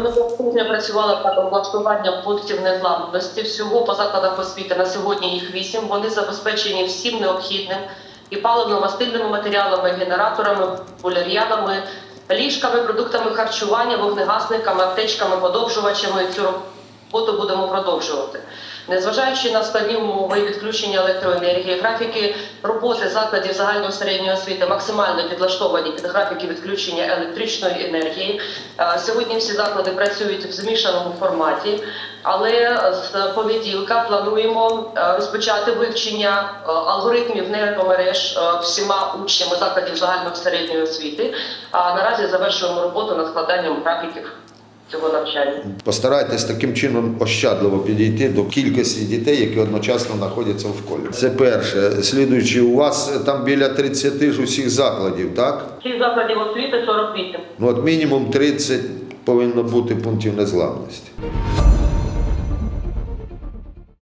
Минулого тижня працювала над облаштуванням пунктів незламності. Всього по закладах освіти на сьогодні їх вісім. Вони забезпечені всім необхідним і паливно-мастильними матеріалами, генераторами, поляр'янами, ліжками, продуктами харчування, вогнегасниками, аптечками, подовжувачами. Роботу будемо продовжувати. Незважаючи на складні умови відключення електроенергії, графіки роботи закладів загальної середньої освіти максимально підлаштовані під графіки відключення електричної енергії. Е, Сьогодні всі заклади працюють в змішаному форматі, але з понеділка плануємо е, розпочати вивчення е, алгоритмів нейромереж всіма учнями закладів загальної середньої освіти. А наразі завершуємо роботу над складанням графіків цього навчання. Постарайтесь таким чином ощадливо підійти до кількості дітей, які одночасно знаходяться в школі. Це перше. Слідуючи, у вас там біля 30 ж усіх закладів, так? Всіх закладів освіти 48. Ну, от мінімум 30 повинно бути пунктів незламності.